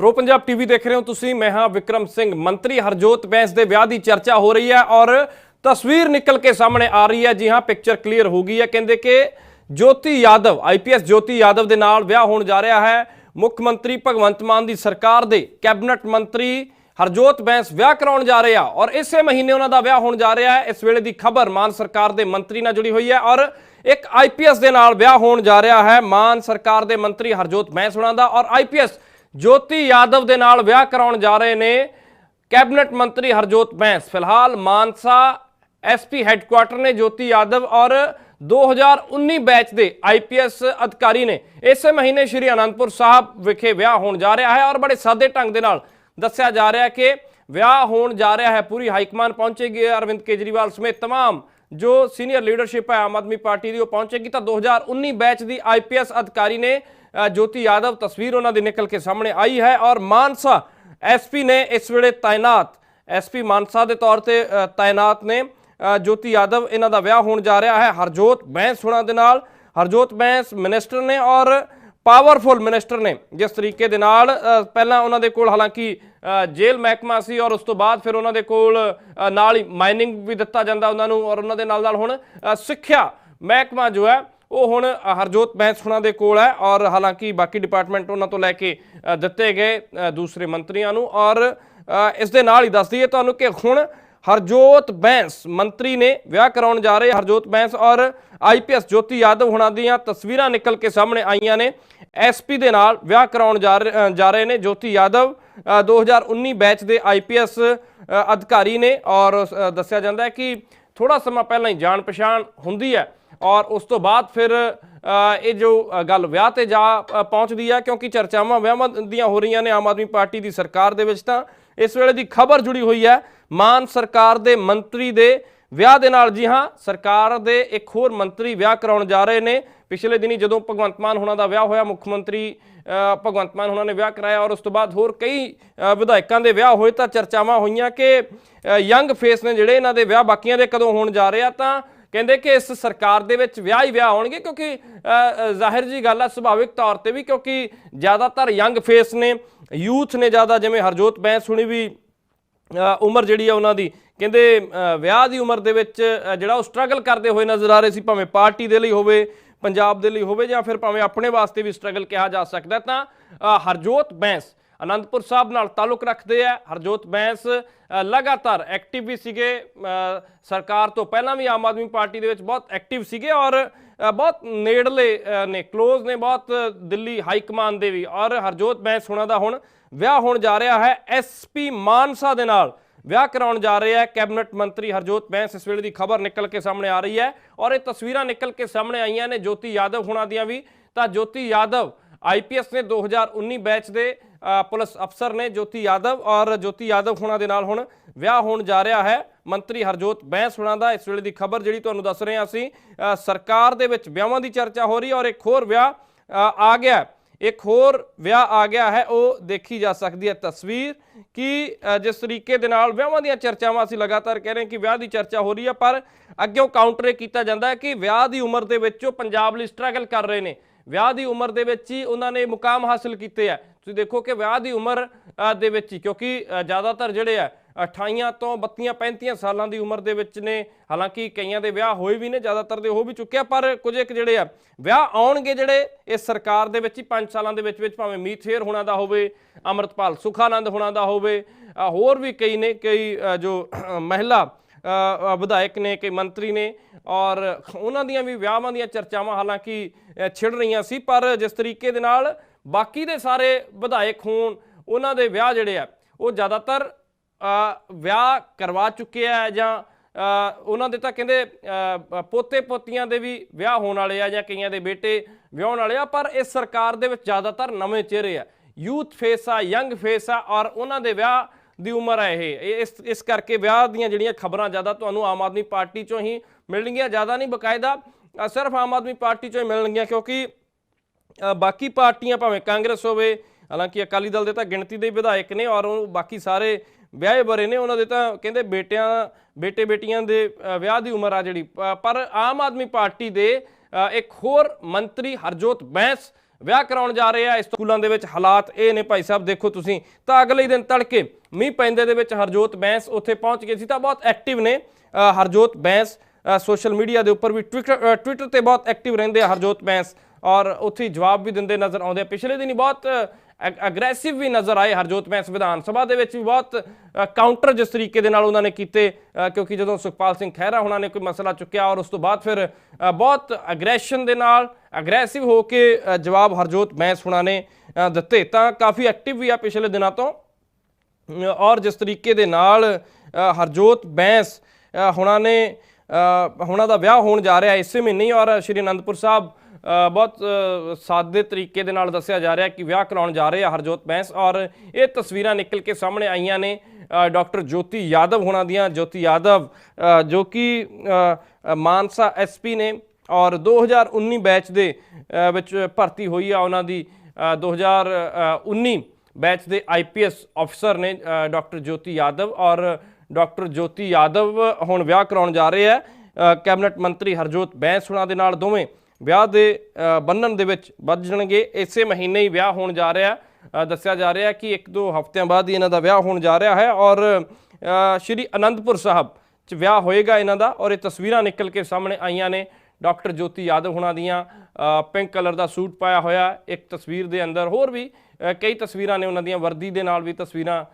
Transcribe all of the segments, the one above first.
Pro Punjab TV ਦੇਖ ਰਹੇ ਹੋ ਤੁਸੀਂ। ਮੈਂ ਹਾਂ ਵਿਕਰਮ ਸਿੰਘ। ਮੰਤਰੀ ਹਰਜੋਤ ਬੈਂਸ ਦੇ ਵਿਆਹ ਦੀ ਚਰਚਾ ਹੋ ਰਹੀ ਹੈ ਔਰ ਤਸਵੀਰ ਨਿਕਲ ਕੇ ਸਾਹਮਣੇ ਆ ਰਹੀ ਹੈ। ਜੀ ਹਾਂ ਪਿਕਚਰ ਕਲੀਅਰ ਹੋ ਗਈ ਹੈ। ਕਹਿੰਦੇ ਕਿ ਜੋਤੀ ਯਾਦਵ ਆਈਪੀਐਸ ਜੋਤੀ ਯਾਦਵ ਦੇ ਨਾਲ ਵਿਆਹ ਹੋਣ ਜਾ ਰਿਹਾ ਹੈ। ਮੁੱਖ ਮੰਤਰੀ ਭਗਵੰਤ ਮਾਨ ਦੀ ਸਰਕਾਰ ਦੇ ਕੈਬਨਿਟ ਮੰਤਰੀ ਹਰਜੋਤ ਬੈਂਸ ਵਿਆਹ ਕਰਾਉਣ ਜਾ ਰਹੇ ਆ ਔਰ ਇਸੇ ਮਹੀਨੇ ਉਹਨਾਂ ਦਾ ਵਿਆਹ ਹੋਣ ਜਾ ਰਿਹਾ ਹੈ। ਇਸ ਵੇਲੇ ਦੀ ਖਬਰ ਮਾਨ ਸਰਕਾਰ ਦੇ ਮੰਤਰੀ ਨਾਲ ਜੁੜੀ ਹੋਈ ਹੈ ਔਰ ਇੱਕ ਆਈਪੀਐਸ ਦੇ ਨਾਲ ਵਿਆਹ ਹੋਣ ਜਾ ਰਿਹਾ ਹੈ। ਮਾਨ ਸਰਕਾਰ ਦੇ ਮੰਤਰੀ ਹਰਜੋਤ ਬੈਂਸ ਉਹਨਾਂ ਦਾ ਔਰ ਆਈਪੀਐਸ ਜੋਤੀ ਯਾਦਵ ਦੇ ਨਾਲ ਵਿਆਹ ਕਰਾਉਣ ਜਾ ਰਹੇ ਨੇ ਕੈਬਨਿਟ ਮੰਤਰੀ ਹਰਜੋਤ ਬੈਂਸ ਫਿਲਹਾਲ ਮਾਨਸਾ ਐਸਪੀ ਹੈੱਡਕੁਆਟਰ ਨੇ ਜੋਤੀ ਯਾਦਵ ਔਰ 2019 ਬੈਚ ਦੇ ਆਈਪੀਐਸ ਅਧਿਕਾਰੀ ਨੇ ਇਸੇ ਮਹੀਨੇ ਸ਼੍ਰੀ ਅਨੰਦਪੁਰ ਸਾਹਿਬ ਵਿਖੇ ਵਿਆਹ ਹੋਣ ਜਾ ਰਿਹਾ ਹੈ ਔਰ ਬੜੇ ਸਾਦੇ ਢੰਗ ਦੇ ਨਾਲ ਦੱਸਿਆ ਜਾ ਰਿਹਾ ਹੈ ਕਿ ਵਿਆਹ ਹੋਣ ਜਾ ਰਿਹਾ ਹੈ ਪੂਰੀ ਹਾਈਕਮਾਨ ਪਹੁੰਚੇਗੀ ਅਰਵਿੰਦ ਕੇਜਰੀਵਾਲ ਸਮੇਤ तमाम ਜੋ ਸੀਨੀਅਰ ਲੀਡਰਸ਼ਿਪ ਹੈ ਆਮ ਆਦਮੀ ਪਾਰਟੀ ਦੀ, ਉਹ ਪਹੁੰਚੇਗੀ ਤਾਂ 2019 ਬੈਚ ਦੀ ਆਈਪੀਐਸ ਅਧਿਕਾਰੀ ਨੇ ਜੋਤੀ ਯਾਦਵ, ਤਸਵੀਰ ਉਹਨਾਂ ਦੀ ਨਿਕਲ ਕੇ ਸਾਹਮਣੇ ਆਈ ਹੈ ਔਰ ਮਾਨਸਾ ਐਸਪੀ ਨੇ ਇਸ ਵੇਲੇ ਤਾਇਨਾਤ ਐਸਪੀ ਮਾਨਸਾ ਦੇ ਤੌਰ ਤੇ ਤਾਇਨਾਤ ਨੇ ਜੋਤੀ ਯਾਦਵ ਇਹਨਾਂ ਦਾ ਵਿਆਹ ਹੋਣ ਜਾ ਰਿਹਾ ਹੈ। ਹਰਜੋਤ ਬੈਂਸ ਹੋਣਾ ਦੇ ਨਾਲ, ਹਰਜੋਤ ਬੈਂਸ ਮਿਨਿਸਟਰ ਨੇ ਔਰ ਪਾਵਰਫੁਲ ਮਿਨਿਸਟਰ ਨੇ ਜਿਸ ਤਰੀਕੇ ਦੇ ਨਾਲ ਪਹਿਲਾਂ ਉਹਨਾਂ ਦੇ ਕੋਲ ਹਾਲਾਂਕਿ ਜੇਲ੍ਹ ਮਹਿਕਮਾ ਸੀ ਔਰ ਉਸ ਤੋਂ ਬਾਅਦ ਫਿਰ ਉਹਨਾਂ ਦੇ ਕੋਲ ਨਾਲ ਹੀ ਮਾਈਨਿੰਗ ਵੀ ਦਿੱਤਾ ਜਾਂਦਾ ਉਹਨਾਂ ਨੂੰ ਔਰ ਉਹਨਾਂ ਦੇ ਨਾਲ ਨਾਲ ਹੁਣ ਸਿੱਖਿਆ ਮਹਿਕਮਾ ਜੋ ਹੈ, ਉਹ ਹੁਣ ਹਰਜੋਤ ਬੈਂਸ ਹੁਣਾਂ ਦੇ ਕੋਲ ਹੈ ਔਰ ਹਾਲਾਂਕਿ ਬਾਕੀ ਡਿਪਾਰਟਮੈਂਟ ਉਹਨਾਂ ਤੋਂ ਲੈ ਕੇ ਦਿੱਤੇ ਗਏ ਦੂਸਰੇ ਮੰਤਰੀਆਂ ਨੂੰ ਔਰ ਇਸ ਦੇ ਨਾਲ ਹੀ ਦੱਸ ਦਈਏ ਤੁਹਾਨੂੰ ਕਿ ਹੁਣ ਹਰਜੋਤ ਬੈਂਸ ਮੰਤਰੀ ਨੇ ਵਿਆਹ ਕਰਾਉਣ ਜਾ ਰਹੇ ਹਰਜੋਤ ਬੈਂਸ ਔਰ ਆਈਪੀਐਸ ਜੋਤੀ ਯਾਦਵ ਹੁਣਾਂ ਦੀਆਂ ਤਸਵੀਰਾਂ ਨਿਕਲ ਕੇ ਸਾਹਮਣੇ ਆਈਆਂ ਨੇ। ਐਸਪੀ ਦੇ ਨਾਲ ਵਿਆਹ ਕਰਾਉਣ ਜਾ ਰਹੇ- ਜਾ ਰਹੇ ਨੇ ਜੋਤੀ ਯਾਦਵ। ਅ, 2019 ਬੈਚ ਦੇ ਆਈਪੀਐਸ ਅਧਿਕਾਰੀ ਨੇ ਔਰ ਦੱਸਿਆ ਜਾਂਦਾ ਹੈ ਕਿ ਥੋੜਾ ਸਮਾਂ ਪਹਿਲਾਂ ਹੀ ਜਾਣ ਪਛਾਣ ਹੁੰਦੀ ਹੈ ਔਰ ਉਸ ਤੋਂ ਬਾਅਦ ਫਿਰ ਇਹ ਜੋ ਗੱਲ ਵਿਆਹ ਤੇ ਜਾ ਪਹੁੰਚਦੀ ਹੈ ਕਿਉਂਕਿ ਚਰਚਾਵਾਂ ਵਿਆਹਾਂ ਦੀਆਂ ਹੋ ਰਹੀਆਂ ਨੇ ਆਮ ਆਦਮੀ ਪਾਰਟੀ ਦੀ ਸਰਕਾਰ ਦੇ ਵਿੱਚ ਤਾਂ ਇਸ ਵੇਲੇ ਦੀ ਖਬਰ ਜੁੜੀ ਹੋਈ ਹੈ। ਮਾਨ ਸਰਕਾਰ ਦੇ ਮੰਤਰੀ ਦੇ ਵਿਆਹ ਦੇ ਨਾਲ ਜੀ ਹਾਂ, ਸਰਕਾਰ ਦੇ ਇੱਕ ਹੋਰ ਮੰਤਰੀ ਵਿਆਹ ਕਰਾਉਣ ਜਾ ਰਹੇ ਨੇ। ਪਿਛਲੇ ਦਿਨੀ ਜਦੋਂ ਭਗਵੰਤ ਮਾਨ ਹੁਣਾਂ ਦਾ ਵਿਆਹ ਹੋਇਆ, ਮੁੱਖ ਮੰਤਰੀ ਭਗਵੰਤ ਮਾਨ ਹੁਣਾਂ ਨੇ ਵਿਆਹ ਕਰਾਇਆ ਔਰ ਉਸ ਤੋਂ ਬਾਅਦ ਹੋਰ ਕਈ ਵਿਧਾਇਕਾਂ ਦੇ ਵਿਆਹ ਹੋਏ ਤਾਂ ਚਰਚਾਵਾਂ ਹੋਈਆਂ ਕਿ ਯੰਗ ਫੇਸ ਨੇ ਜਿਹੜੇ ਇਹਨਾਂ ਦੇ ਵਿਆਹ ਬਾਕੀਆਂ ਦੇ ਕਦੋਂ ਹੋਣ ਜਾ ਰਹੇ ਆ ਤਾਂ ਕਹਿੰਦੇ ਕਿ ਇਸ ਸਰਕਾਰ ਦੇ ਵਿੱਚ ਵਿਆਹ ਹੀ ਵਿਆਹ ਹੋਣਗੇ ਕਿਉਂਕਿ ਜ਼ਾਹਿਰ ਜੀ ਗੱਲ ਹੈ ਸੁਭਾਵਿਕ ਤੌਰ ਤੇ ਵੀ ਕਿਉਂਕਿ ਜ਼ਿਆਦਾਤਰ ਯੰਗ ਫੇਸ ਨੇ, ਯੂਥ ਨੇ ਜ਼ਿਆਦਾ ਜਿਵੇਂ ਹਰਜੋਤ ਬੈਂਸ ਹੁਣੀ ਵੀ ਉਮਰ ਜਿਹੜੀ ਆ ਉਹਨਾਂ ਦੀ, ਕਹਿੰਦੇ ਵਿਆਹ ਦੀ ਉਮਰ ਦੇ ਵਿੱਚ ਜਿਹੜਾ ਉਹ ਸਟਰਗਲ ਕਰਦੇ ਹੋਏ ਨਜ਼ਰ ਆ ਰਹੇ ਸੀ, ਭਾਵੇਂ ਪਾਰਟੀ ਦੇ ਲਈ ਹੋਵੇ, ਪੰਜਾਬ ਦੇ ਲਈ ਹੋਵੇ ਜਾਂ ਫਿਰ ਭਾਵੇਂ ਆਪਣੇ ਵਾਸਤੇ ਵੀ ਸਟਰਗਲ ਕਿਹਾ ਜਾ ਸਕਦਾ ਤਾਂ ਹਰਜੋਤ ਬੈਂਸ ਅਨੰਦਪੁਰ ਸਾਹਿਬ ਨਾਲ ਤਾਲੁਕ ਰੱਖਦੇ ਆ। ਹਰਜੋਤ ਬੈਂਸ ਲਗਾਤਾਰ ਐਕਟਿਵ ਵੀ ਸੀਗੇ। ਸਰਕਾਰ ਤੋਂ ਪਹਿਲਾਂ ਵੀ ਆਮ ਆਦਮੀ ਪਾਰਟੀ ਦੇ ਵਿੱਚ ਬਹੁਤ ਐਕਟਿਵ ਸੀਗੇ ਔਰ ਬਹੁਤ ਨੇੜਲੇ ਨੇ ক্লোਜ਼ ਨੇ ਬਹੁਤ ਦਿੱਲੀ ਹਾਈ ਕਮਾਨ ਦੇ ਵੀ। ਔਰ ਹਰਜੋਤ ਬੈਂਸ ਹੁਣਾਂ ਦਾ ਹੁਣ ਵਿਆਹ ਹੋਣ ਜਾ ਰਿਹਾ ਹੈ। ਐਸਪੀ ਮਾਨਸਾ ਦੇ ਨਾਲ ਵਿਆਹ ਕਰਾਉਣ ਜਾ ਰਹੇ ਹੈ ਕੈਬਨਿਟ ਮੰਤਰੀ ਹਰਜੋਤ ਬੈਂਸ ਇਸ ਵੇਲੇ ਦੀ ਖਬਰ ਨਿਕਲ ਕੇ ਸਾਹਮਣੇ ਆ ਰਹੀ ਹੈ। ਔਰ ਇਹ ਤਸਵੀਰਾਂ ਨਿਕਲ ਕੇ ਸਾਹਮਣੇ ਆਈਆਂ ਨੇ ਜੋਤੀ ਯਾਦਵ ਹੁਣਾਂ ਦੀਆਂ ਵੀ। ਤਾਂ ਜੋਤੀ ਯਾਦਵ ਆਈਪੀਐਸ ਨੇ 2019 ਬੈਚ ਦੇ ਪੁਲਿਸ ਅਫਸਰ ਨੇ ਜੋਤੀ ਯਾਦਵ ਔਰ ਜੋਤੀ ਯਾਦਵ ਹੁਣਾਂ ਦੇ ਨਾਲ ਹੁਣ ਵਿਆਹ ਹੋਣ ਜਾ ਰਿਹਾ ਹੈ। ਮੰਤਰੀ ਹਰਜੋਤ ਬੈਂਸ ਹੁਣਾਂ ਦਾ ਇਸ ਵੇਲੇ ਦੀ ਖਬਰ ਜਿਹੜੀ ਤੁਹਾਨੂੰ ਦੱਸ ਰਹੇ ਹਾਂ ਅਸੀਂ ਸਰਕਾਰ ਦੇ ਵਿੱਚ ਵਿਆਹਾਂ ਦੀ ਚਰਚਾ ਹੋ ਰਹੀ ਹੈ ਔਰ ਇੱਕ ਹੋਰ ਵਿਆਹ ਆ ਗਿਆ ਇੱਕ ਹੋਰ ਵਿਆਹ ਆ ਗਿਆ ਹੈ, ਉਹ ਦੇਖੀ ਜਾ ਸਕਦੀ ਹੈ ਤਸਵੀਰ ਕਿ ਜਿਸ ਤਰੀਕੇ ਦੇ ਨਾਲ ਵਿਆਹਾਂ ਦੀਆਂ ਚਰਚਾਵਾਂ ਅਸੀਂ ਲਗਾਤਾਰ ਕਹਿ ਰਹੇ ਹਾਂ ਕਿ ਵਿਆਹ ਦੀ ਚਰਚਾ ਹੋ ਰਹੀ ਹੈ, ਪਰ ਅੱਗੇ ਉਹ ਕਾਊਂਟਰ ਕੀਤਾ ਜਾਂਦਾ ਹੈ ਕਿ ਵਿਆਹ ਦੀ ਉਮਰ ਦੇ ਵਿੱਚ ਉਹ ਪੰਜਾਬ ਲਈ ਸਟਰਗਲ ਕਰ ਰਹੇ ਨੇ। ਵਿਆਹ ਦੀ ਉਮਰ ਦੇ ਵਿੱਚ ਹੀ ਉਹਨਾਂ ਨੇ ਮੁਕਾਮ ਹਾਸਲ ਕੀਤੇ ਆ ਤੁਸੀਂ ਦੇਖੋ ਕਿ ਵਿਆਹ ਦੀ ਉਮਰ ਦੇ ਵਿੱਚ ਹੀ, ਕਿਉਂਕਿ ਜ਼ਿਆਦਾਤਰ ਜਿਹੜੇ ਆ 28 ਤੋਂ 32 35 ਸਾਲਾਂ ਦੀ ਉਮਰ ਦੇ ਵਿੱਚ ਨੇ। ਹਾਲਾਂਕਿ ਕਈਆਂ ਦੇ ਵਿਆਹ ਹੋਏ ਵੀ ਨੇ, ਜ਼ਿਆਦਾਤਰ ਦੇ ਹੋ ਵੀ ਚੁੱਕਿਆ, ਪਰ ਕੁਝ ਇੱਕ ਜਿਹੜੇ ਆ, ਵਿਆਹ ਆਉਣਗੇ ਜਿਹੜੇ, ਇਹ ਸਰਕਾਰ ਦੇ ਵਿੱਚ ਹੀ 5 ਸਾਲਾਂ ਦੇ ਵਿੱਚ ਵਿੱਚ ਭਾਵੇਂ ਮੀਤ ਫੇਰ ਹੋਣਾ ਦਾ ਹੋਵੇ, ਅਮਰਤਪਾਲ ਸੁਖਾਨੰਦ ਹੋਣਾ ਦਾ ਹੋਵੇ ਹੋਰ ਵੀ ਕਈ ਨੇ, ਕਈ ਜੋ ਮਹਿਲਾ ਵਿਧਾਇਕ ਨੇ, ਕਈ ਮੰਤਰੀ ਨੇ, ਔਰ ਉਹਨਾਂ ਦੀਆਂ ਵੀ ਵਿਆਹਾਂ ਦੀਆਂ ਚਰਚਾਵਾਂ ਹਾਲਾਂਕਿ ਛਿੜ ਰਹੀਆਂ ਸੀ, ਪਰ ਜਿਸ ਤਰੀਕੇ ਦੇ ਨਾਲ ਬਾਕੀ ਦੇ ਸਾਰੇ ਵਿਧਾਇਕ ਹੋਣ, ਉਹਨਾਂ ਦੇ ਵਿਆਹ ਜਿਹੜੇ ਆ, ਉਹ ਜ਼ਿਆਦਾਤਰ ਵਿਆਹ ਕਰਵਾ ਚੁੱਕੇ ਆ ਜਾਂ ਉਹਨਾਂ ਦੇ ਤਾਂ ਕਹਿੰਦੇ ਪੋਤੇ ਪੋਤੀਆਂ ਦੇ ਵੀ ਵਿਆਹ ਹੋਣ ਵਾਲੇ ਆ ਜਾਂ ਕਈਆਂ ਦੇ ਬੇਟੇ ਵਿਆਹਣ ਵਾਲੇ ਆ, ਪਰ ਇਸ ਸਰਕਾਰ ਦੇ ਵਿੱਚ ਜ਼ਿਆਦਾਤਰ ਨਵੇਂ ਚਿਹਰੇ ਆ। ਯੂਥ ਫੇਸ ਆ, ਯੰਗ ਫੇਸ ਆ, ਔਰ ਉਹਨਾਂ ਦੇ ਵਿਆਹ ਦੀ ਉਮਰ ਹੈ ਇਹ। ਇਸ ਇਸ ਕਰਕੇ ਵਿਆਹ ਦੀਆਂ ਜਿਹੜੀਆਂ ਖਬਰਾਂ ਜ਼ਿਆਦਾ ਤੁਹਾਨੂੰ ਆਮ ਆਦਮੀ ਪਾਰਟੀ ਚੋਂ ਹੀ ਮਿਲਣਗੀਆਂ, ਜ਼ਿਆਦਾ ਨਹੀਂ ਬਕਾਇਦਾ ਸਿਰਫ ਆਮ ਆਦਮੀ ਪਾਰਟੀ ਚੋਂ ਹੀ ਮਿਲਣਗੀਆਂ, ਕਿਉਂਕਿ ਬਾਕੀ ਪਾਰਟੀਆਂ ਭਾਵੇਂ ਕਾਂਗਰਸ ਹੋਵੇ, ਹਾਲਾਂਕਿ ਅਕਾਲੀ ਦਲ ਦੇ ਤਾਂ ਗਿਣਤੀ ਦੇ ਵਿਧਾਇਕ ਨੇ ਔਰ ਉਹ ਬਾਕੀ ਸਾਰੇ ਵਿਆਹੇ ਬਰੇ ਨੇ, ਉਹਨਾਂ ਦੇ ਤਾਂ ਕਹਿੰਦੇ ਬੇਟਿਆਂ, ਬੇਟੇ ਬੇਟੀਆਂ ਦੇ ਵਿਆਹ ਦੀ ਉਮਰ ਆ ਜਿਹੜੀ। ਪਰ ਆਮ ਆਦਮੀ ਪਾਰਟੀ ਦੇ ਇੱਕ ਹੋਰ ਮੰਤਰੀ ਹਰਜੋਤ ਬੈਂਸ ਵਿਆਹ ਕਰਾਉਣ ਜਾ ਰਹੇ ਆ ਇਸ ਸਕੂਲਾਂ ਦੇ ਵਿੱਚ ਹਾਲਾਤ ਇਹ ਨੇ ਭਾਈ ਸਾਹਿਬ, ਦੇਖੋ ਤੁਸੀਂ, ਤਾਂ ਅਗਲੇ ਦਿਨ ਤੜਕੇ ਮੀਂਹ ਪੈਂਦੇ ਦੇ ਵਿੱਚ ਹਰਜੋਤ ਬੈਂਸ ਉੱਥੇ ਪਹੁੰਚ ਗਏ ਸੀ, ਤਾਂ ਬਹੁਤ ਐਕਟਿਵ ਨੇ ਹਰਜੋਤ ਬੈਂਸ। ਸੋਸ਼ਲ ਮੀਡੀਆ ਦੇ ਉੱਪਰ ਵੀ ਟਵਿੱਟਰ ਟਵਿੱਟਰ ਤੇ ਬਹੁਤ ਐਕਟਿਵ ਰਹਿੰਦੇ ਆ ਹਰਜੋਤ ਬੈਂਸ। ਔਰ ਉੱਥੇ ਹੀ ਜਵਾਬ ਵੀ ਦਿੰਦੇ ਨਜ਼ਰ ਆਉਂਦੇ ਆ। ਪਿਛਲੇ ਦਿਨੀ ਬਹੁਤ ਅਗਰੈਸਿਵ ਵੀ ਨਜ਼ਰ ਆਏ। ਹਰਜੋਤ ਬੈਂਸ ਵਿਧਾਨ ਸਭਾ ਦੇ ਵਿੱਚ ਵੀ ਬਹੁਤ ਕਾਊਂਟਰ ਜਿਸ ਤਰੀਕੇ ਦੇ ਨਾਲ ਉਹਨਾਂ ਨੇ ਕੀਤੇ ਕਿਉਂਕਿ ਜਦੋਂ ਸੁਖਪਾਲ ਸਿੰਘ ਖਹਿਰਾ ਉਹਨਾਂ ਨੇ ਕੋਈ ਮਸਲਾ ਚੁੱਕਿਆ ਔਰ ਉਸ ਤੋਂ ਬਾਅਦ ਫਿਰ ਬਹੁਤ ਅਗਰੈਸ਼ਨ ਦੇ ਨਾਲ ਅਗਰੈਸਿਵ ਹੋ ਕੇ ਜਵਾਬ ਹਰਜੋਤ ਬੈਂਸ ਹੁਣਾਂ ਨੇ ਦਿੱਤੇ। ਤਾਂ ਕਾਫੀ ਐਕਟਿਵ ਵੀ ਆ ਪਿਛਲੇ ਦਿਨਾਂ ਤੋਂ। ਔਰ ਜਿਸ ਤਰੀਕੇ ਦੇ ਨਾਲ ਹਰਜੋਤ, ਬੈਂਸ ਹੁਣਾਂ ਨੇ ਹੁਣਾਂ ਦਾ ਵਿਆਹ ਹੋਣ ਜਾ ਰਿਹਾ ਇਸੇ ਮਹੀਨੇ ਹੀ ਔਰ ਸ਼੍ਰੀ ਅਨੰਦਪੁਰ ਸਾਹਿਬ ਬਹੁਤ ਸਾਦੇ ਤਰੀਕੇ ਦੇ ਨਾਲ ਦੱਸਿਆ ਜਾ ਰਿਹਾ ਕਿ ਵਿਆਹ ਕਰਾਉਣ ਜਾ ਰਹੇ ਆ ਹਰਜੋਤ ਬੈਂਸ ਔਰ ਇਹ ਤਸਵੀਰਾਂ ਨਿਕਲ ਕੇ ਸਾਹਮਣੇ ਆਈਆਂ ਨੇ ਅ, ਡਾਕਟਰ ਜੋਤੀ ਯਾਦਵ ਹੋਣਾ ਦੀਆਂ। ਜੋਤੀ ਯਾਦਵ ਜੋ ਕਿ ਅ, ਅ, ਮਾਨਸਾ ਐਸਪੀ ਨੇ ਔਰ 2019 ਬੈਚ ਦੇ ਵਿੱਚ ਭਰਤੀ ਹੋਈ ਆ ਉਹਨਾਂ ਦੀ ਅ, 2019 ਬੈਚ ਦੇ ਆਈਪੀਐਸ ਅਫਸਰ ਨੇ ਅ, ਡਾਕਟਰ ਜੋਤੀ ਯਾਦਵ ਔਰ ਡਾਕਟਰ ਜੋਤੀ ਯਾਦਵ ਹੁਣ ਵਿਆਹ ਕਰਾਉਣ ਜਾ ਰਹੇ ਆ। ਅ, ਕੈਬਨਿਟ ਮੰਤਰੀ ਹਰਜੋਤ ਬੈਂਸ ਹੁਣਾਂ ਦੇ ਨਾਲ ਦੋਵੇਂ ਵਿਆਹ ਦੇ ਅ, ਬੰਧਨ ਦੇ ਵਿੱਚ ਵੱਧ ਜਾਣਗੇ। ਇਸੇ ਮਹੀਨੇ ਹੀ ਵਿਆਹ ਹੋਣ ਜਾ ਰਿਹਾ। ਦੱਸਿਆ ਜਾ ਰਿਹਾ ਕਿ ਇੱਕ ਦੋ ਹਫ਼ਤਿਆਂ ਬਾਅਦ ਹੀ ਇਹਨਾਂ ਦਾ ਵਿਆਹ ਹੋਣ ਜਾ ਰਿਹਾ ਹੈ ਔਰ ਸ਼੍ਰੀ ਅਨੰਦਪੁਰ ਸਾਹਿਬ ਚ ਵਿਆਹ ਹੋਏਗਾ ਇਹਨਾਂ ਦਾ ਔਰ ਇਹ ਤਸਵੀਰਾਂ ਨਿਕਲ ਕੇ ਸਾਹਮਣੇ ਆਈਆਂ ਨੇ। ਡਾਕਟਰ ਜੋਤੀ ਯਾਦਵ ਹੁਣਾਂ ਦੀਆਂ ਪਿੰਕ ਕਲਰ ਦਾ ਸੂਟ ਪਾਇਆ ਹੋਇਆ ਇੱਕ ਤਸਵੀਰ ਦੇ ਅੰਦਰ। ਹੋਰ ਵੀ ਕਈ ਤਸਵੀਰਾਂ ਨੇ ਉਹਨਾਂ ਦੀਆਂ ਵਰਦੀ ਦੇ ਨਾਲ ਵੀ ਤਸਵੀਰਾਂ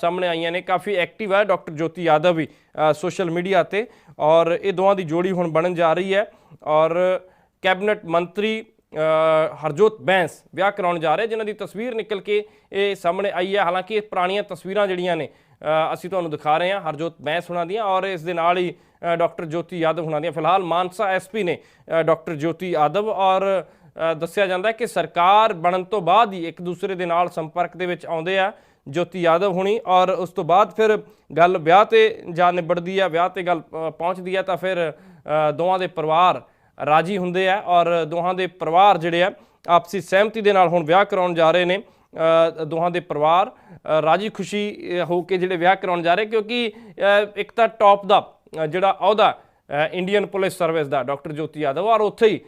ਸਾਹਮਣੇ ਆਈਆਂ ਨੇ। ਕਾਫੀ ਐਕਟਿਵ ਹੈ ਡਾਕਟਰ ਜੋਤੀ ਯਾਦਵ ਵੀ ਸੋਸ਼ਲ ਮੀਡੀਆ ਤੇ ਔਰ ਇਹ ਦੋਵਾਂ ਦੀ ਜੋੜੀ ਹੁਣ ਬਣਨ ਜਾ ਰਹੀ ਹੈ ਔਰ ਕੈਬਨਿਟ ਮੰਤਰੀ ਹਰਜੋਤ ਬੈਂਸ ਵਿਆਹ ਕਰਾਉਣ ਜਾ ਰਹੇ ਜਿਨ੍ਹਾਂ ਦੀ ਤਸਵੀਰ ਨਿਕਲ ਕੇ ਇਹ ਸਾਹਮਣੇ ਆਈ ਹੈ। ਹਾਲਾਂਕਿ ਇਹ ਪੁਰਾਣੀਆਂ ਤਸਵੀਰਾਂ ਜਿਹੜੀਆਂ ਨੇ ਅਸੀਂ ਤੁਹਾਨੂੰ ਦਿਖਾ ਰਹੇ ਹਾਂ ਹਰਜੋਤ ਬੈਂਸ ਹੁਣਾਂ ਦੀਆਂ ਔਰ ਇਸ ਦੇ ਨਾਲ ਹੀ ਡਾਕਟਰ ਜੋਤੀ ਯਾਦਵ ਹੁਣਾਂ ਦੀਆਂ। ਫਿਲਹਾਲ ਮਾਨਸਾ ਐਸਪੀ ਨੇ ਅ, ਡਾਕਟਰ ਜੋਤੀ ਯਾਦਵ ਔਰ ਦੱਸਿਆ ਜਾਂਦਾ ਹੈ ਕਿ ਸਰਕਾਰ ਬਣਨ ਤੋਂ ਬਾਅਦ ਹੀ ਇੱਕ ਦੂਸਰੇ ਦੇ ਨਾਲ ਸੰਪਰਕ ਦੇ ਵਿੱਚ ਆਉਂਦੇ ਆ ਜੋਤੀ ਯਾਦਵ ਹੁਣੀ। ਔਰ ਉਸ ਤੋਂ ਬਾਅਦ ਫਿਰ ਗੱਲ ਵਿਆਹ ਤੇ ਜਾ ਨਿਬੜਦੀ ਆ ਵਿਆਹ ਤੇ ਗੱਲ ਪਹੁੰਚਦੀ ਆ ਤਾਂ ਫਿਰ ਦੋਵਾਂ ਦੇ ਪਰਿਵਾਰ ਰਾਜੀ ਹੁੰਦੇ ਆ ਔਰ ਦੋਹਾਂ ਦੇ ਪਰਿਵਾਰ ਜਿਹੜੇ ਆ ਆਪਸੀ ਸਹਿਮਤੀ ਦੇ ਨਾਲ ਹੁਣ ਵਿਆਹ ਕਰਾਉਣ ਜਾ ਰਹੇ ਨੇ। ਦੋਹਾਂ ਦੇ ਪਰਿਵਾਰ ਰਾਜੀ ਖੁਸ਼ੀ ਹੋ ਕੇ ਜਿਹੜੇ ਵਿਆਹ ਕਰਾਉਣ ਜਾ ਰਹੇ ਕਿਉਂਕਿ ਇੱਕ ਤਾਂ ਟੌਪ ਦਾ ਜਿਹੜਾ ਅਹੁਦਾ ਇੰਡੀਅਨ ਪੁਲਿਸ ਸਰਵਿਸ ਦਾ ਡਾਕਟਰ ਜੋਤੀ ਯਾਦਵ ਔਰ ਉੱਥੇ ਹੀ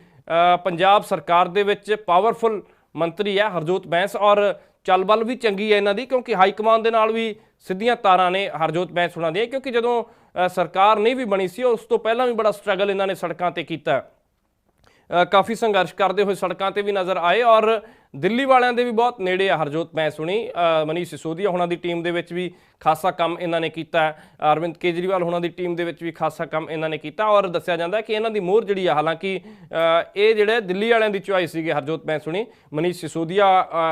ਪੰਜਾਬ ਸਰਕਾਰ ਦੇ ਵਿੱਚ ਪਾਵਰਫੁਲ ਮੰਤਰੀ ਹੈ ਹਰਜੋਤ ਬੈਂਸ ਔਰ ਚੱਲਬਲ ਵੀ ਚੰਗੀ ਹੈ ਇਹਨਾਂ ਦੀ ਕਿਉਂਕਿ ਹਾਈ ਕਮਾਂਡ ਦੇ ਨਾਲ ਵੀ ਸਿੱਧੀਆਂ ਤਾਰਾਂ ਨੇ ਹਰਜੋਤ ਬੈਂਸ ਹੁਣਾਂ ਦੀਆਂ ਕਿਉਂਕਿ ਜਦੋਂ ਸਰਕਾਰ ਨਹੀਂ ਵੀ ਬਣੀ ਸੀ, ਉਸ ਤੋਂ ਪਹਿਲਾਂ ਵੀ ਬੜਾ ਸਟਰਗਲ ਇਹਨਾਂ ਨੇ ਸੜਕਾਂ ਤੇ ਕੀਤਾ। ਕਾਫੀ ਸੰਘਰਸ਼ ਕਰਦੇ ਹੋਏ ਸੜਕਾਂ ਤੇ ਵੀ ਨਜ਼ਰ ਆਏ ਔਰ ਦਿੱਲੀ ਵਾਲਿਆਂ ਦੇ ਵੀ ਬਹੁਤ ਨੇੜੇ ਆ, ਹਰਜੋਤ, ਮੈਂ ਸੁਣੀ ਮਨੀਸ਼ ਸਿਸੋਦੀਆ ਹੁਣਾਂ ਦੀ ਟੀਮ ਦੇ ਵਿੱਚ ਵੀ ਖਾਸਾ ਕੰਮ ਇਹਨਾਂ ਨੇ ਕੀਤਾ। ਅਰਵਿੰਦ ਕੇਜਰੀਵਾਲ ਹੁਣਾਂ ਦੀ ਟੀਮ ਦੇ ਵਿੱਚ ਵੀ ਖਾਸਾ ਕੰਮ ਇਹਨਾਂ ਨੇ ਕੀਤਾ ਔਰ ਦੱਸਿਆ ਜਾਂਦਾ ਕਿ ਇਹਨਾਂ ਦੀ ਮੋਹਰ ਜਿਹੜੀ ਆ, ਹਾਲਾਂਕਿ ਇਹ ਜਿਹੜੇ ਦਿੱਲੀ ਵਾਲਿਆਂ ਦੀ ਚੁਆਇਸ ਸੀਗੇ, ਹਰਜੋਤ, ਮੈਂ ਸੁਣੀ, ਮਨੀਸ਼ ਸਿਸੋਦੀਆ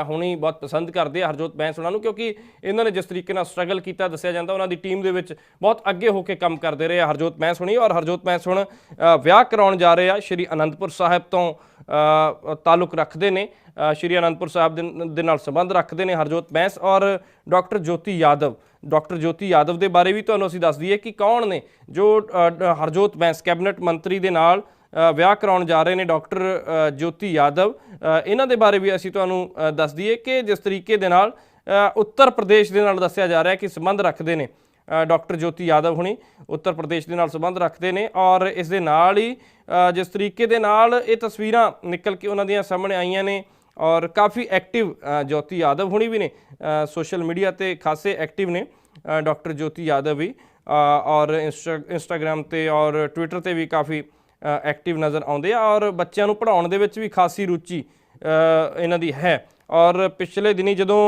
ਹੁਣੀ ਬਹੁਤ ਪਸੰਦ ਕਰਦੇ ਆ, ਹਰਜੋਤ ਬੈਂਸ ਉਹਨਾਂ ਨੂੰ, ਕਿਉਂਕਿ ਇਹਨਾਂ ਨੇ ਜਿਸ ਤਰੀਕੇ ਨਾਲ ਸਟਰਗਲ ਕੀਤਾ, ਦੱਸਿਆ ਜਾਂਦਾ ਉਹਨਾਂ ਦੀ ਟੀਮ ਦੇ ਵਿੱਚ ਬਹੁਤ ਅੱਗੇ ਹੋ ਕੇ ਕੰਮ ਕਰਦੇ ਰਹੇ ਆ, ਹਰਜੋਤ, ਮੈਂ ਸੁਣੀ ਔਰ ਹਰਜੋਤ ਬੈਂਸ ਹੁਣ ਵਿਆਹ ਕਰਾਉਣ ਜਾ ਰਹੇ ਆ, ਸ਼੍ਰੀ ਅਨੰਦਪੁਰ ਸਾਹਿਬ ਤੋਂ ਤਾਲੁਕ ਰੱਖਦੇ ਨੇ। ਸ਼੍ਰੀ ਅਨੰਦਪੁਰ ਸਾਹਿਬ ਦੇ- ਨਾਲ ਸੰਬੰਧ ਰੱਖਦੇ ਨੇ ਹਰਜੋਤ ਬੈਂਸ ਔਰ ਡਾਕਟਰ ਜੋਤੀ ਯਾਦਵ। ਡਾਕਟਰ ਜੋਤੀ ਯਾਦਵ ਦੇ ਬਾਰੇ ਵੀ ਤੁਹਾਨੂੰ ਅਸੀਂ ਦੱਸ ਦਈਏ ਕਿ ਕੌਣ ਨੇ ਜੋ ਹਰਜੋਤ ਬੈਂਸ ਕੈਬਨਿਟ ਮੰਤਰੀ ਦੇ ਨਾਲ ਵਿਆਹ ਕਰਾਉਣ ਜਾ ਰਹੇ ਨੇ ਡਾਕਟਰ ਜੋਤੀ ਯਾਦਵ। ਇਹਨਾਂ ਦੇ ਬਾਰੇ ਵੀ ਅਸੀਂ ਤੁਹਾਨੂੰ ਅ, ਦੱਸ ਦਈਏ ਕਿ ਜਿਸ ਤਰੀਕੇ ਦੇ ਨਾਲ ਉੱਤਰ ਪ੍ਰਦੇਸ਼ ਦੇ ਨਾਲ ਦੱਸਿਆ ਜਾ ਰਿਹਾ ਕਿ ਸੰਬੰਧ ਰੱਖਦੇ ਨੇ ਅ, ਡਾਕਟਰ ਜੋਤੀ ਯਾਦਵ ਹੁਣੀ। ਉੱਤਰ ਪ੍ਰਦੇਸ਼ ਦੇ ਨਾਲ ਸੰਬੰਧ ਰੱਖਦੇ ਨੇ ਔਰ ਇਸ ਦੇ ਨਾਲ ਹੀ ਜਿਸ ਤਰੀਕੇ ਦੇ ਨਾਲ ਇਹ ਤਸਵੀਰਾਂ ਨਿਕਲ ਕੇ ਉਹਨਾਂ ਦੀਆਂ ਸਾਹਮਣੇ ਆਈਆਂ ਨੇ ਔਰ ਕਾਫੀ ਐਕਟਿਵ ਜੋਤੀ ਯਾਦਵ ਹੁਣੀ ਵੀ ਨੇ ਸੋਸ਼ਲ ਮੀਡੀਆ ਤੇ ਖਾਸੇ ਐਕਟਿਵ ਨੇ ਅ, ਡਾਕਟਰ ਜੋਤੀ ਯਾਦਵ ਵੀ ਔਰ ਇੰਸਟਾ ਇੰਸਟਾਗ੍ਰam ਤੇ ਔਰ ਟਵਿੱਟਰ ਤੇ ਵੀ ਕਾਫੀ ਐਕਟਿਵ ਨਜ਼ਰ ਆਉਂਦੇ ਆ ਔਰ ਬੱਚਿਆਂ ਨੂੰ ਪੜ੍ਹਾਉਣ ਦੇ ਵਿੱਚ ਵੀ ਖਾਸੀ ਰੁਚੀ ਇਹਨਾਂ ਦੀ ਹੈ। ਔਰ ਪਿਛਲੇ ਦਿਨੀ ਜਦੋਂ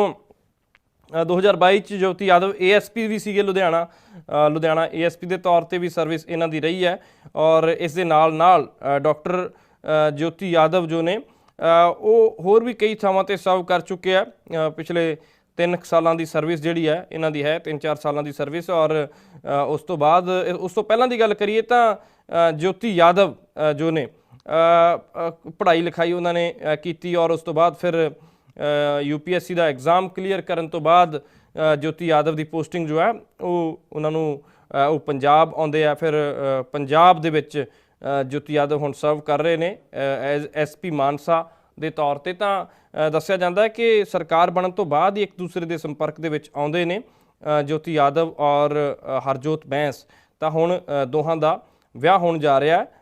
ਅ, 2022 ਚ ਜੋਤੀ ਯਾਦਵ ਏਐਸਪੀ ਵੀ ਸੀਗੇ ਲੁਧਿਆਣਾ ਅ, ਲੁਧਿਆਣਾ ਏਐਸਪੀ ਦੇ ਤੌਰ ਤੇ ਵੀ ਸਰਵਿਸ ਇਹਨਾਂ ਦੀ ਰਹੀ ਹੈ। ਔਰ ਇਸ ਦੇ ਨਾਲ ਨਾਲ ਅ, ਡਾਕਟਰ ਜੋਤੀ ਯਾਦਵ ਜੋ ਨੇ ਉਹ ਹੋਰ ਵੀ ਕਈ ਥਾਵਾਂ ਤੇ ਸਰਵ ਕਰ ਚੁੱਕੇ ਆ। ਅ, ਪਿਛਲੇ 3 ਸਾਲਾਂ ਦੀ ਸਰਵਿਸ ਜਿਹੜੀ ਹੈ ਇਹਨਾਂ ਦੀ ਹੈ 3-4 ਸਾਲਾਂ ਦੀ ਸਰਵਿਸ ਔਰ ਉਸ ਤੋਂ ਬਾਅਦ ਉਸ ਤੋਂ ਪਹਿਲਾਂ ਦੀ ਗੱਲ ਕਰੀਏ ਤਾਂ ਜੋਤੀ ਯਾਦਵ ਜੋ ਨੇ ਪੜ੍ਹਾਈ ਲਿਖਾਈ ਉਹਨਾਂ ਨੇ ਕੀਤੀ ਔਰ ਉਸ ਤੋਂ ਬਾਅਦ ਫਿਰ ਯੂਪੀਐਸਸੀ ਦਾ ਐਗਜ਼ਾਮ ਕਲੀਅਰ ਕਰਨ ਤੋਂ ਬਾਅਦ ਜੋਤੀ ਯਾਦਵ ਦੀ ਪੋਸਟਿੰਗ ਜੋ ਹੈ ਉਹ ਉਹਨਾਂ ਨੂੰ ਉਹ ਪੰਜਾਬ ਆਉਂਦੇ ਆ। ਫਿਰ ਪੰਜਾਬ ਦੇ ਵਿੱਚ ਜੋਤੀ ਯਾਦਵ ਹੁਣ ਸਰਵ ਕਰ ਰਹੇ ਨੇ। ਐਜ਼ ਐਸਪੀ ਮਾਨਸਾ ਦੇ ਤੌਰ ਤੇ ਤਾਂ ਦੱਸਿਆ ਜਾਂਦਾ ਹੈ ਕਿ ਸਰਕਾਰ ਬਣਨ ਤੋਂ ਬਾਅਦ ਹੀ ਇੱਕ ਦੂਸਰੇ ਦੇ ਸੰਪਰਕ ਦੇ ਵਿੱਚ ਆਉਂਦੇ ਨੇ ਜੋਤੀ ਯਾਦਵ ਔਰ ਹਰਜੋਤ ਬੈਂਸ। ਤਾਂ ਹੁਣ ਦੋਹਾਂ ਦਾ ਵਿਆਹ ਹੋਣ ਜਾ ਰਿਹਾ ਹੈ।